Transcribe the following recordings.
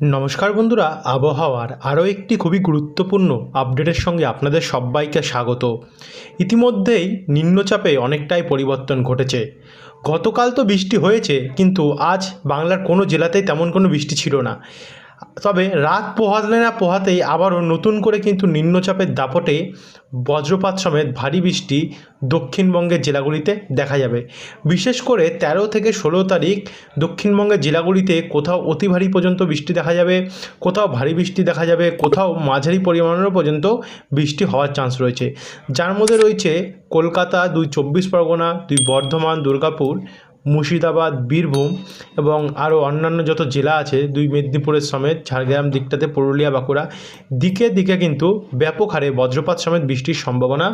নমস্কার বন্ধুরা, আবহাওয়ার আরও একটি খুবই গুরুত্বপূর্ণ আপডেটের সঙ্গে আপনাদের সবাইকে স্বাগত। ইতিমধ্যেই নিম্নচাপে অনেকটাই পরিবর্তন ঘটেছে। গতকাল তো বৃষ্টি হয়েছে, কিন্তু আজ বাংলার কোনো জেলাতেই তেমন কোনো বৃষ্টি ছিল না। তবে রাত পোহালে না পোহাতেই আবারও নতুন করে কিন্তু নিম্নচাপের দাপটে বজ্রপাত সমেত ভারী বৃষ্টি দক্ষিণবঙ্গের জেলাগুলিতে দেখা যাবে। বিশেষ করে তেরো থেকে ষোলো তারিখ দক্ষিণবঙ্গের জেলাগুলিতে কোথাও অতি ভারী পর্যন্ত বৃষ্টি দেখা যাবে, কোথাও ভারী বৃষ্টি দেখা যাবে, কোথাও মাঝারি পরিমাণেরও পর্যন্ত বৃষ্টি হওয়ার চান্স রয়েছে। যার মধ্যে রয়েছে কলকাতা, দুই চব্বিশ পরগনা, দুই বর্ধমান, দুর্গাপুর মুর্শিদাবাদ, বীরভূম এবং আরও অন্যান্য যত জেলা আছে, দুই মেদিনীপুরের সমেত ঝাড়গ্রাম দিকটাতে, পুরুলিয়া, বাঁকুড়া, দিকে দিকে কিন্তু ব্যাপক হারে বজ্রপাত সমেত বৃষ্টির সম্ভাবনা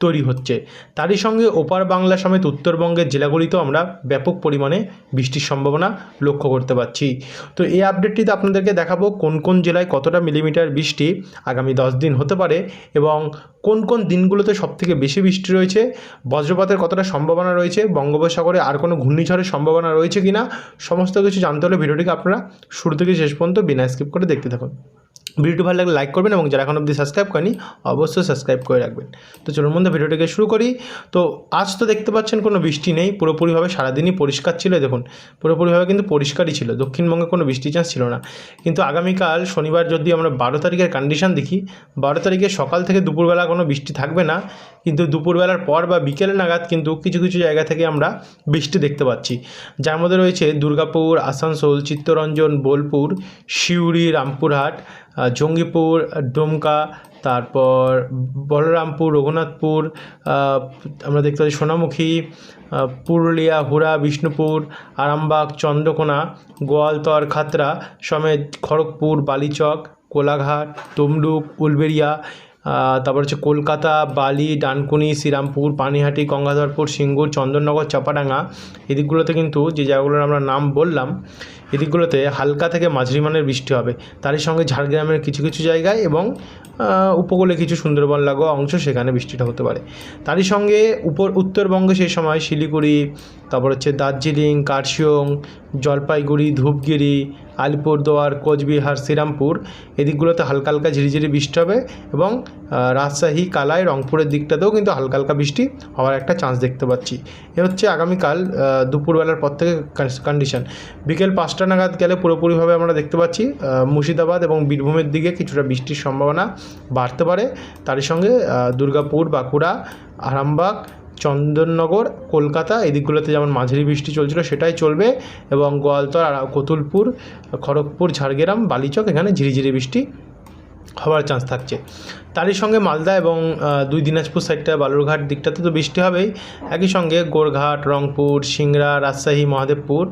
তৈরি হচ্ছে। তারই সঙ্গে ওপার বাংলা সমেত উত্তরবঙ্গের জেলাগুলিতেও আমরা ব্যাপক পরিমাণে বৃষ্টির সম্ভাবনা লক্ষ্য করতে পারছি। তো এই আপডেটটিতে আপনাদেরকে দেখাবো কোন কোন জেলায় কতটা মিলিমিটার বৃষ্টি আগামী দশ দিন হতে পারে এবং কোন কোন দিনগুলোতে সবথেকে বেশি বৃষ্টি রয়েছে? বজ্রপাতের কতটা সম্ভাবনা রয়েছে? বঙ্গোপসাগরে আর কোনো ঘূর্ণিঝড়ের সম্ভাবনা রয়েছে কিনা? সমস্ত কিছু জানতে হলে ভিডিওটিকে আপনারা শুরু থেকে শেষ পর্যন্ত বিনা স্কিপ করে দেখতে থাকুন। ভিডিওটি ভালো লাগলে লাইক করবেন এবং যারা এখন অবধি সাবস্ক্রাইব করেনি অবশ্যই সাবস্ক্রাইব করে রাখবেন। তো চলুন মধ্যে ভিডিওটিকে শুরু করি। তো আজ তো দেখতে পাচ্ছেন কোনো বৃষ্টি নেই, পুরোপুরিভাবে সারাদিনই পরিষ্কার ছিল দেখুন। পুরোপুরিভাবে কিন্তু পরিষ্কারই ছিল, দক্ষিণবঙ্গে কোনো বৃষ্টি চান্স ছিল না। কিন্তু আগামীকাল, শনিবার যদি আমরা বারো তারিখের কন্ডিশান দেখি, বারো তারিখে সকাল থেকে দুপুরবেলা কোনো বৃষ্টি থাকবে না। কিন্তু দুপুরবেলার পর বা বিকেলে নাগাদ কিন্তু কিছু কিছু জায়গা থেকে আমরা বৃষ্টি দেখতে পাচ্ছি। যার মধ্যে রয়েছে দুর্গাপুর আসানসোল চিত্তরঞ্জন বোলপুর সিউড়ি রামপুরহাট জঙ্গিপুর ডোমকা তারপর বলরামপুর রঘুনাথপুর আমরা দেখতে পাচ্ছি সোনামুখী পুরুলিয়া হুড়া বিষ্ণুপুর আরামবাগ চন্দ্রকোনা গোয়ালতর খাতরা সমেত খড়গপুর বালিচক কোলাঘাট তমলুক উলবেড়িয়া আহ, তারপর হচ্ছে কলকাতা, বালি, ডানকুনি, শ্রীরামপুর, পানিহাটি, গঙ্গাধরপুর, সিঙ্গুর, চন্দননগর, চাপাডাঙ্গা, এদিকগুলোতে কিন্তু যে জায়গাগুলোর আমরা নাম বললাম, এদিকগুলোতে হালকা থেকে মাঝারি মানের বৃষ্টি হবে। তারই সঙ্গে ঝাড়গ্রামের কিছু কিছু জায়গায় এবং উপকূলে কিছু সুন্দরবন লাগোয়া অংশ সেখানে বৃষ্টিটা হতে পারে। তারই সঙ্গে উপর, উত্তরবঙ্গে সেই সময় শিলিগুড়ি, তারপর হচ্ছে দার্জিলিং কার্শিয়ং জলপাইগুড়ি, ধূপগিরি আলিপুরদুয়ার, কোচবিহার, শ্রীরামপুর। এদিকগুলোতে হালকা হালকা ঝিরিঝিরি বৃষ্টি হবে এবং রাজশাহী, কালাই, রংপুরের দিকটাতেও কিন্তু হালকা হালকা বৃষ্টি হওয়ার একটা চান্স দেখতে পাচ্ছি। এ হচ্ছে আগামীকাল দুপুরবেলার পর থেকে কন্ডিশন বিকেল পাঁচটা নাগাদ গেলে পুরোপুরিভাবে আমরা দেখতে পাচ্ছি মুর্শিদাবাদ এবং বীরভূমের দিকে কিছুটা বৃষ্টির সম্ভাবনা বাড়তে পারে। তারই সঙ্গে দুর্গাপুর, বাঁকুড়া, আরামবাগ চন্দননগর, কলকাতা এদিকগুলোতে যেমন মাঝারি বৃষ্টি চলছিল সেটাই চলবে এবং গোয়ালতর, আর কতুলপুর, খড়গপুর, ঝাড়গ্রাম, বালিচক এখানে ঝিরিঝিরি বৃষ্টি হওয়ার চান্স থাকছে। তারই সঙ্গে মালদা এবং দুই দিনাজপুর সাইডটা বালুরঘাট দিকটাতে তো বৃষ্টি হবেই। একই সঙ্গে গোরঘাট, রংপুর, সিংড়া, রাজশাহী, মহাদেবপুর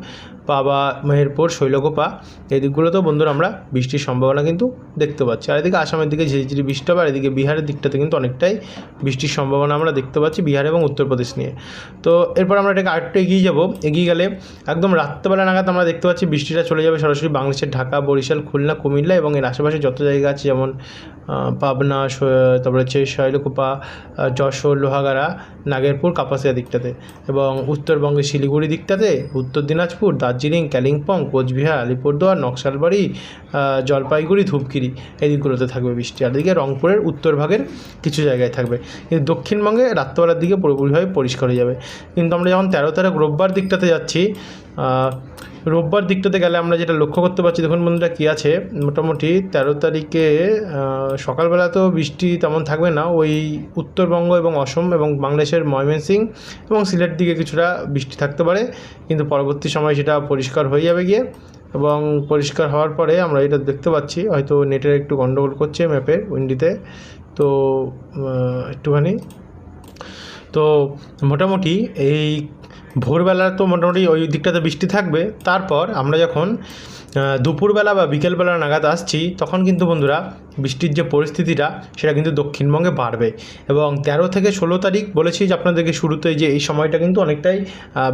পাবা মেহেরপুর শৈলকোপা এই দিকগুলোতেও বন্ধুরা আমরা বৃষ্টির সম্ভাবনা কিন্তু দেখতে পাচ্ছি। আর এদিকে আসামের দিকে ঝিরিঝিরি বৃষ্টি হবে, আর এদিকে বিহারের দিকটাতে কিন্তু অনেকটাই বৃষ্টির সম্ভাবনা আমরা দেখতে পাচ্ছি বিহার এবং উত্তরপ্রদেশ নিয়ে। তো এরপর আমরা এটাকে আরেকটু এগিয়ে যাব। এগিয়ে গেলে একদম রাত্রেবেলা নাগাদ আমরা দেখতে পাচ্ছি বৃষ্টিটা চলে যাবে সরাসরি বাংলাদেশের ঢাকা, বরিশাল, খুলনা, কুমিল্লা এবং এর আশেপাশে যত জায়গা আছে যেমন পাবনা তারপরে হচ্ছে শৈলকুপা যশোর, লোহাগাড়া, নাগেরপুর, কাপাসিয়া দিকটাতে এবং উত্তরবঙ্গের শিলিগুড়ি দিকটাতে, উত্তর দিনাজপুর, দার্জিলিং কালিম্পং, কোচবিহার, আলিপুরদুয়ার, নকশালবাড়ি জলপাইগুড়ি, ধূপগিরি এই দিকগুলোতে থাকবে বৃষ্টি। আর এদিকে রংপুরের উত্তর ভাগের কিছু জায়গায় থাকবে। কিন্তু দক্ষিণবঙ্গে রাত্রবেলার দিকে পুরোপুরিভাবে পরিষ্কার হয়ে যাবে। কিন্তু আমরা যখন তেরো তারিখ রোববার দিকটাতে যাচ্ছি রোববার দিকটাতে গেলে আমরা যেটা লক্ষ্য করতে পারছি, দেখুন বন্ধুরা কী আছে। মোটামুটি তেরো তারিখে সকালবেলা তো বৃষ্টি তেমন থাকবে না। ওই উত্তরবঙ্গ এবং অসম এবং বাংলাদেশের ময়মনসিং এবং সিলেট দিকে কিছুটা বৃষ্টি থাকতে পারে। কিন্তু পরবর্তী সময় সেটা পরিষ্কার হয়ে যাবে গিয়ে এবং পরিষ্কার হওয়ার পরে আমরা এটা দেখতে পাচ্ছি। হয়তো নেটের একটু গন্ডগোল করছে ম্যাপের উইন্ডিতে। তো একটুখানি। তো, মোটামুটি এই ভোরবেলা তো মোটামুটি ওই দিকটাতে বৃষ্টি থাকবে। তারপর আমরা যখন দুপুরবেলা বা বিকেলবেলা নাগাদ আসছি, তখন কিন্তু বন্ধুরা বৃষ্টির যে পরিস্থিতিটা, সেটা কিন্তু দক্ষিণবঙ্গে বাড়বে। এবং তেরো থেকে ষোলো তারিখ বলেছি যে আপনাদেরকে শুরুতে যে এই সময়টা কিন্তু অনেকটাই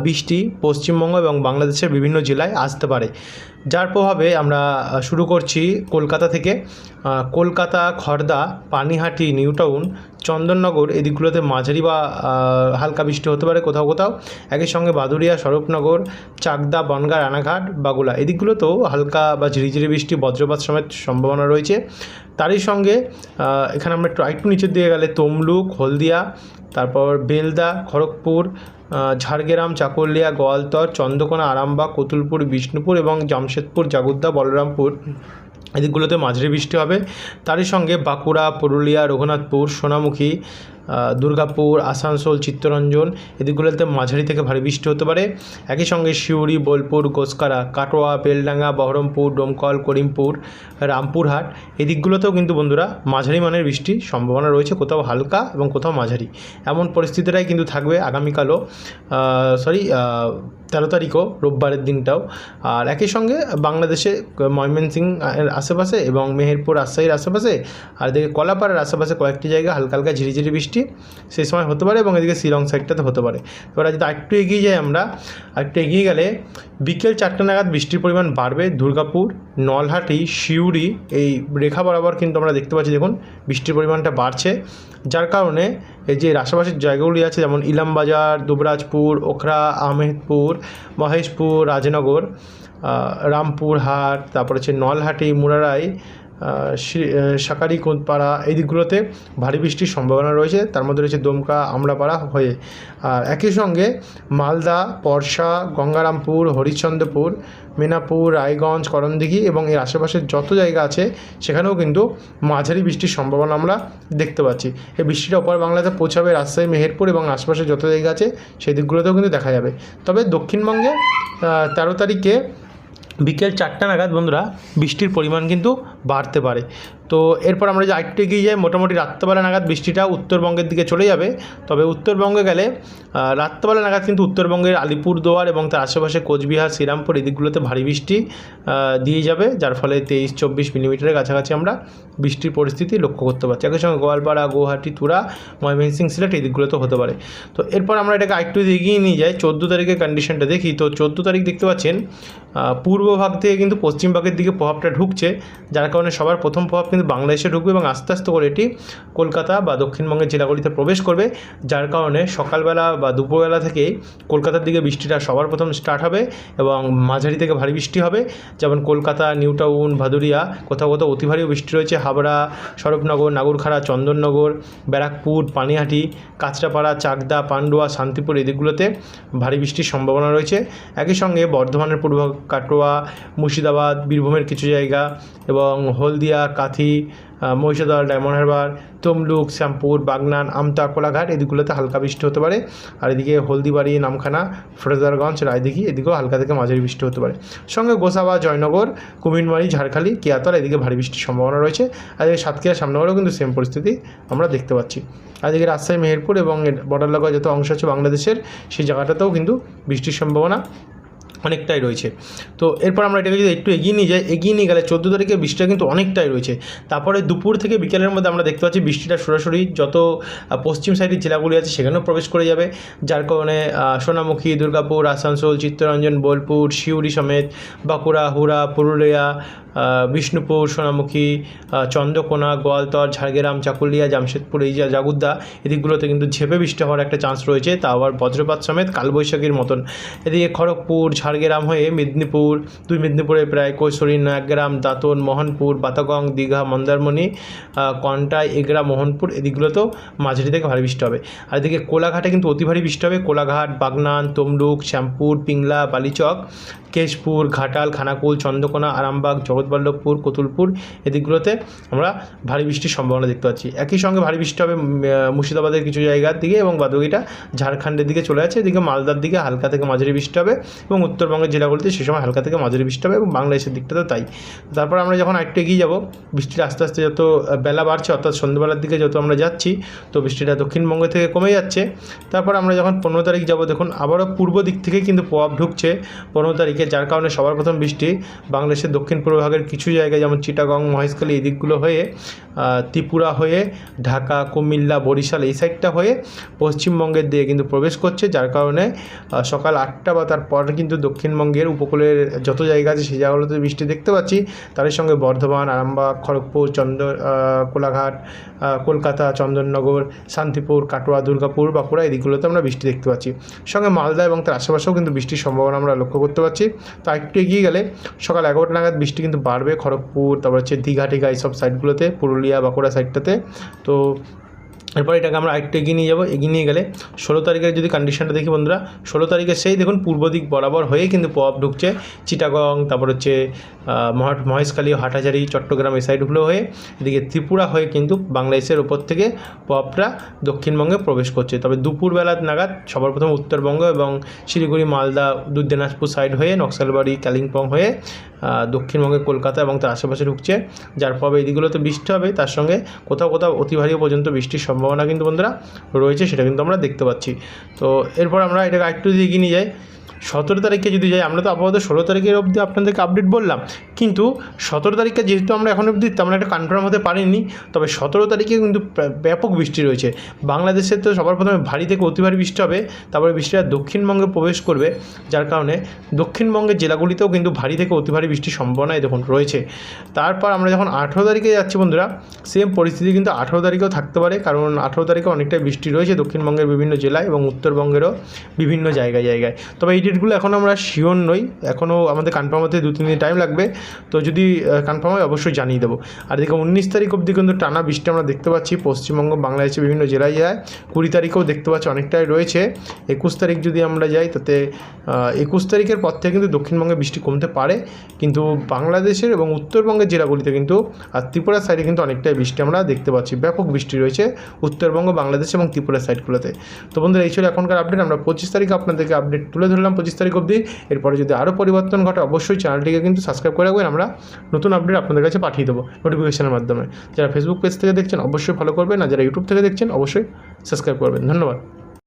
বৃষ্টি পশ্চিমবঙ্গ এবং বাংলাদেশের বিভিন্ন জেলায় আসতে পারে। যার প্রভাবে আমরা শুরু করছি কলকাতা থেকে। কলকাতা খড়দা পানিহাটি, নিউ টাউন, চন্দননগর, এদিকগুলোতে মাঝারি বা হালকা বৃষ্টি হতে পারে কোথাও কোথাও। একই সঙ্গে বাদুড়িয়া, স্বরূপনগর, চাকদা, বনগা, রানাঘাট, বাগুলা, এদিকগুলোতেও হালকা বা ঝিরিঝিরি বৃষ্টি, বজ্রপাত সমেত সম্ভাবনা রয়েছে। তারই সঙ্গে এখানে আমরা একটু আরেকটু নিচের দিকে গেলে, তমলুক, হলদিয়া, তারপর বেলদা, খড়গপুর ঝাড়গ্রাম, চাকুলিয়া, গোয়ালতর, চন্দ্রকোনা, আরামবাগ, কতুলপুর, বিষ্ণুপুর এবং জামশেদপুর, জাগুদ্দা, বলরামপুর এদিকগুলোতে মাঝারি বৃষ্টি হবে। তারই সঙ্গে বাঁকুড়া, পুরুলিয়া, রঘুনাথপুর, সোনামুখী দুর্গাপুর, আসানসোল, চিত্তরঞ্জন এদিকগুলোতে মাঝারি থেকে ভারী বৃষ্টি হতে পারে। একই সঙ্গে সিউড়ি বোলপুর, গোসকারা, কাটোয়া, বেলডাঙ্গা, বহরমপুর, ডোমকল, করিমপুর, রামপুরহাট এদিকগুলোতেও কিন্তু বন্ধুরা মাঝারি মানের বৃষ্টির সম্ভাবনা রয়েছে। কোথাও হালকা এবং কোথাও মাঝারি। এমন পরিস্থিতিটাই কিন্তু থাকবে আগামীকালও সরি তেরো তারিখও, রোববারের দিনটাও। আর একই সঙ্গে বাংলাদেশে ময়মনসিং এর আশেপাশে এবং মেহেরপুর, রাজশাহীর আশেপাশে আর এদিকে কলাপাড়ার আশেপাশে কয়েকটি জায়গা হালকা হালকা ঝিরিঝিরি বৃষ্টি সেই সময় হতে পারে এবং এদিকে শিলং সাইডটাতে হতে পারে। এবার যদি আরেকটু এগিয়ে যাই আমরা, আরেকটু এগিয়ে গেলে বিকেল চারটে নাগাদ বৃষ্টির পরিমাণ বাড়বে। দুর্গাপুর, নলহাটি, সিউড়ি এই রেখা বরাবর কিন্তু আমরা দেখতে পাচ্ছি দেখুন বৃষ্টির পরিমাণটা বাড়ছে। যার কারণে এই যে আশেপাশের জায়গাগুলি আছে যেমন ইলামবাজার, দুবরাজপুর, ওখরা আহমেদপুর মহেশপুর, রাজনগর রামপুরহাট, তারপর হচ্ছে নলহাটি, মুরারাই সাকারি কোঁদপাড়া এই দিকগুলোতে ভারী বৃষ্টির সম্ভাবনা রয়েছে। তার মধ্যে রয়েছে দমকা আমড়াপাড়া হয়ে। আর একই সঙ্গে মালদা পরশা গঙ্গারামপুর, হরিশ্চন্দ্রপুর, মেনাপুর, রায়গঞ্জ, করণদিঘি এবং এর আশেপাশের যত জায়গা আছে, সেখানেও কিন্তু মাঝারি বৃষ্টির সম্ভাবনা আমরা দেখতে পাচ্ছি। এই বৃষ্টিটা ওপর বাংলাতে পৌঁছাবে রাজশাহী, মেহেরপুর এবং আশেপাশে যত জায়গা আছে, সেই দিকগুলোতেও কিন্তু দেখা যাবে। তবে দক্ষিণবঙ্গে তেরো তারিখে বিকেল চারটা নাগাদ বন্ধুরা বৃষ্টির পরিমাণ কিন্তু বাড়তে পারে। তো এরপর আমরা যে আরেকটু এগিয়ে যাই, মোটামুটি রাত্রেবেলা নাগাদ বৃষ্টিটা উত্তরবঙ্গের দিকে চলে যাবে। তবে উত্তরবঙ্গে গেলে রাত্রেবেলা নাগাদ কিন্তু উত্তরবঙ্গের আলিপুরদুয়ার এবং তার আশেপাশে কোচবিহার, শ্রীরামপুর এদিকগুলোতে ভারী বৃষ্টি দিয়ে যাবে, যার ফলে তেইশ চব্বিশ মিলিমিটারের কাছাকাছি আমরা বৃষ্টির পরিস্থিতি লক্ষ্য করতে পারছি। একই সঙ্গে গোয়ালপাড়া গুয়াহাটি তুরা, ময়মনসিং, সিলেট এই দিকগুলোতেও হতে পারে। তো এরপর আমরা এটাকে আরেকটু এগিয়ে নিয়ে যাই, চোদ্দ তারিখের কন্ডিশনটা দেখি, তো চোদ্দ তারিখ দেখতে পাচ্ছেন পূর্ব ভাগ থেকে কিন্তু পশ্চিম ভাগের দিকে প্রভাবটা ঢুকছে, যার কারণে সবার প্রথম প্রভাব কিন্তু বাংলাদেশে ঢুকবে এবং আস্তে আস্তে করে এটি কলকাতা বা দক্ষিণবঙ্গের জেলাগুলিতে প্রবেশ করবে, যার কারণে সকালবেলা বা দুপুরবেলা থেকেই কলকাতার দিকে বৃষ্টিটা সবার প্রথম স্টার্ট হবে এবং মাঝারি থেকে ভারী বৃষ্টি হবে। যেমন কলকাতা, নিউ টাউন, ভাদুরিয়া, কোথাও কোথাও অতি ভারী বৃষ্টি রয়েছে। হাবড়া, স্বরূপনগর, নাগরখাড়া, চন্দননগর, ব্যারাকপুর, পানিহাটি, কাঁচরাপাড়া, চাকদা, পান্ডুয়া, শান্তিপুর এই দিকগুলোতে ভারী বৃষ্টির সম্ভাবনা রয়েছে। একই সঙ্গে বর্ধমানের পূর্ব কাটোয়া, মুর্শিদাবাদ, বীরভূমের কিছু জায়গা এবং হলদিয়া, কাথি আহ, মহিষাদল ডায়মন্ড হারবার তমলুক শ্যামপুর বাগনান আমতা কোলাঘাট এদিকগুলোতে হালকা বৃষ্টি হতে পারে। আর এদিকে হলদিবাড়ি নামখানা ফ্রেজারগঞ্জ রায়দিঘি এদিকেও হালকা থেকে মাঝারি বৃষ্টি হতে পারে। সঙ্গে গোসাবা জয়নগর কুমিরমারি ঝাড়খালি কিয়াতলা এদিকে ভারী বৃষ্টির সম্ভাবনা রয়েছে। আর এদিকে সাতক্ষীরা সামনেগড়েও কিন্তু সেম পরিস্থিতি আমরা দেখতে পাচ্ছি। আর এদিকে রাজশাহী মেহেরপুর এবং বর্ডার লাগোয়া যত অংশ আছে বাংলাদেশের সেই জায়গাটাতেও কিন্তু বৃষ্টির সম্ভাবনা অনেকটাই রয়েছে। তো এরপর আমরা এটাকে যদি একটু এগিয়ে নিয়ে যাই, এগিয়ে নিয়ে গেলে চোদ্দ তারিখে বৃষ্টিটা কিন্তু অনেকটাই রয়েছে। তারপরে দুপুর থেকে বিকেলের মধ্যে আমরা দেখতে পাচ্ছি বৃষ্টিটা সরাসরি যত পশ্চিম সাইডের জেলাগুলি আছে সেখানেও প্রবেশ করে যাবে। যার কারণে সোনামুখী, দুর্গাপুর, আসানসোল, চিত্তরঞ্জন, বোলপুর শিউরি সমেত, বাঁকুড়া, হুড়া, পুরুলিয়া বিষ্ণুপুর, সোনামুখী চন্দ্রকোনা, গোয়ালতর, ঝাড়গ্রাম, চাকুলিয়া, জামশেদপুর, এই জাগুদ্দা, এদিকগুলোতে কিন্তু ঝেপে বৃষ্টি হওয়ার একটা চান্স রয়েছে। তা আবার বজ্রপাত সমেত কালবৈশাখীর মতন। এদিকে খড়গপুর, ঝাড়গ্রাম হয়ে মেদিনীপুর, দুই মেদিনীপুরে প্রায় কৈশোরী নয়াগ্রাম দাঁতন, মোহনপুর, বাতাগং, দীঘা, মন্দারমণি কন্টাই, এগরা, মোহনপুর এদিকগুলোতেও মাঝারি থেকে ভারী বৃষ্টি হবে। আর এদিকে কোলাঘাটে কিন্তু অতি ভারী বৃষ্টি হবে। কোলাঘাট, বাগনান, তমলুক, শ্যামপুর, পিংলা, বালিচক, কেশপুর, ঘাটাল, খানাকুল, চন্দ্রকোনা, আরামবাগ জগৎবল্লভপুর কতুলপুর এদিকগুলোতে আমরা ভারী বৃষ্টির সম্ভাবনা দেখতে পাচ্ছি। একই সঙ্গে ভারী বৃষ্টি হবে মুর্শিদাবাদের কিছু জায়গার দিকে এবং বাদবাকিটা ঝাড়খণ্ডের দিকে চলে আছে এদিকে মালদার দিকে হালকা থেকে মাঝারি বৃষ্টি হবে এবং উত্তরবঙ্গের জেলাগুলিতে সে সময় হালকা থেকে মাঝারি বৃষ্টি হবে এবং বাংলাদেশের দিকটাতেও তাই। তারপর আমরা যখন একটু এগিয়ে যাব বৃষ্টিটা আস্তে আস্তে যত বেলা বাড়ছে, অর্থাৎ সন্ধ্যেবেলার দিকে যত আমরা যাচ্ছি, তো বৃষ্টিটা দক্ষিণবঙ্গ থেকে কমে যাচ্ছে। তারপর আমরা যখন পনেরো তারিখ যাব, দেখুন আবারও পূর্ব দিক থেকে কিন্তু প্রভাব ঢুকছে পনেরো তারিখে, যার কারণে সবার প্রথম বৃষ্টি বাংলাদেশের দক্ষিণ পূর্ব ভাগের কিছু জায়গায়, যেমন চিটাগং, মহেশখালী এই দিকগুলো হয়ে ত্রিপুরা হয়ে, ঢাকা, কুমিল্লা, বরিশাল, এই সাইডটা হয়ে পশ্চিমবঙ্গের দিকে কিন্তু প্রবেশ করছে। যার কারণে সকাল আটটা বা তারপর কিন্তু দক্ষিণবঙ্গের উপকূলের যত জায়গা আছে, সেই জায়গাগুলোতে বৃষ্টি দেখতে পাচ্ছি। তার সঙ্গে বর্ধমান, আরামবাগ, খড়গপুর, চন্দ্র কোলাঘাট কলকাতা, চন্দননগর, শান্তিপুর, কাটোয়া, দুর্গাপুর, বাঁকুড়া, এদিকগুলোতে আমরা বৃষ্টি দেখতে পাচ্ছি। সঙ্গে মালদা এবং তার আশেপাশেও কিন্তু বৃষ্টির সম্ভাবনা আমরা লক্ষ্য করতে পারছি। তা একটু এগিয়ে গেলে সকাল এগারোটা নাগাদ বৃষ্টি কিন্তু বাড়বে খড়গপুর তারপর হচ্ছে দীঘা টিঘা এইসব সাইডগুলোতে পুরুলিয়া বাঁকুড়া সাইডটাতে তো এরপর এটাকে আমরা আরেকটু এগিয়ে নিয়ে যাব। এগিয়ে নিয়ে গেলে ষোলো তারিখের যদি কন্ডিশনটা দেখি বন্ধুরা, ষোলো তারিখে সেই দেখুন পূর্ব দিক বরাবর হয়ে কিন্তু প্রভাব ঢুকছে। চিটাগং, তারপর হচ্ছে মহেশখালী হাটাজারি চট্টগ্রাম এই সাইডগুলো হয়ে এদিকে ত্রিপুরা হয়ে কিন্তু বাংলাদেশের ওপর থেকে প্রভাবটা দক্ষিণবঙ্গে প্রবেশ করছে। তবে দুপুরবেলা নাগাদ সবার প্রথম উত্তরবঙ্গ এবং শিলিগুড়ি, মালদা দিনাজপুর সাইড হয়ে নকশালবাড়ি, কালিম্পং হয়ে দক্ষিণবঙ্গে কলকাতা এবং তার আশেপাশে ঢুকছে। যার ফলে এই দিকগুলোতে বৃষ্টি হবে। তার সঙ্গে কোথাও কোথাও অতি ভারী পর্যন্ত বৃষ্টির সম্ভাবনা কিন্তু বন্ধুরা রয়েছে, সেটা কিন্তু আমরা দেখতে পাচ্ছি। তো এরপর আমরা এটাকে দিয়ে এগিয়ে নিয়ে যাই। সতেরো তারিখে যদি যাই, আমরা তো আপাতত ষোলো তারিখের অবধি আপনাদেরকে আপডেট বললাম। কিন্তু সতেরো তারিখে যেহেতু আমরা এখন অবধি তেমন একটা কনফার্ম হতে পারিনি, তবে সতেরো তারিখে কিন্তু ব্যাপক বৃষ্টি রয়েছে। বাংলাদেশে তো সবার প্রথমে ভারী থেকে অতি ভারী বৃষ্টি হবে, তারপরে বৃষ্টিটা দক্ষিণবঙ্গে প্রবেশ করবে, যার কারণে দক্ষিণবঙ্গের জেলাগুলিতেও কিন্তু ভারী থেকে অতি ভারী বৃষ্টির সম্ভাবনা দেখুন রয়েছে। তারপর আমরা যখন আঠেরো তারিখে যাচ্ছি বন্ধুরা সেম পরিস্থিতি কিন্তু আঠেরো তারিখেও থাকতে পারে, কারণ আঠেরো তারিখে অনেকটাই বৃষ্টি রয়েছে দক্ষিণবঙ্গের বিভিন্ন জেলায় এবং উত্তরবঙ্গেরও বিভিন্ন জায়গায় জায়গায়। তবে এই ডেটগুলো এখনও আমরা শিওর নই। এখনও আমাদের কনফার্ম হতে দু, তিন দিন টাইম লাগবে। তো যদি কনফার্ম হয় অবশ্যই জানিয়ে দেবো। আর এদিকে উনিশ তারিখ অবধি কিন্তু টানা বৃষ্টি আমরা দেখতে পাচ্ছি। পশ্চিমবঙ্গ, বাংলাদেশের বিভিন্ন জেলায় যায়। কুড়ি তারিখেও দেখতে পাচ্ছি অনেকটাই রয়েছে। একুশ তারিখ যদি আমরা যাই, তাতে একুশ তারিখের পর থেকে কিন্তু দক্ষিণবঙ্গে বৃষ্টি কমতে পারে। কিন্তু বাংলাদেশের এবং উত্তরবঙ্গের জেলাগুলিতে কিন্তু, আর ত্রিপুরার সাইডে কিন্তু অনেকটাই বৃষ্টি আমরা দেখতে পাচ্ছি। ব্যাপক বৃষ্টি রয়েছে উত্তরবঙ্গ, বাংলাদেশ এবং ত্রিপুরা সাইডগুলোতে তো বন্ধুরা, এই ছিল এখনকার আপডেট আমরা পঁচিশ তারিখে আপনাদেরকে আপডেট তুলে ধরলাম। পঁচিশ তারিখ অবধি। এরপরে যদি আরও পরিবর্তন ঘটে, অবশ্যই চ্যানেলটিকে কিন্তু সাবস্ক্রাইব করে রাখবেন। আমরা নতুন আপডেট আপনাদের কাছে পাঠিয়ে দেবো নোটিফিকেশনের মাধ্যমে। যারা ফেসবুক পেজ থেকে দেখছেন, অবশ্যই ফলো করবেন। আর যারা ইউটিউব থেকে দেখছেন, অবশ্যই সাবস্ক্রাইব করবেন। ধন্যবাদ।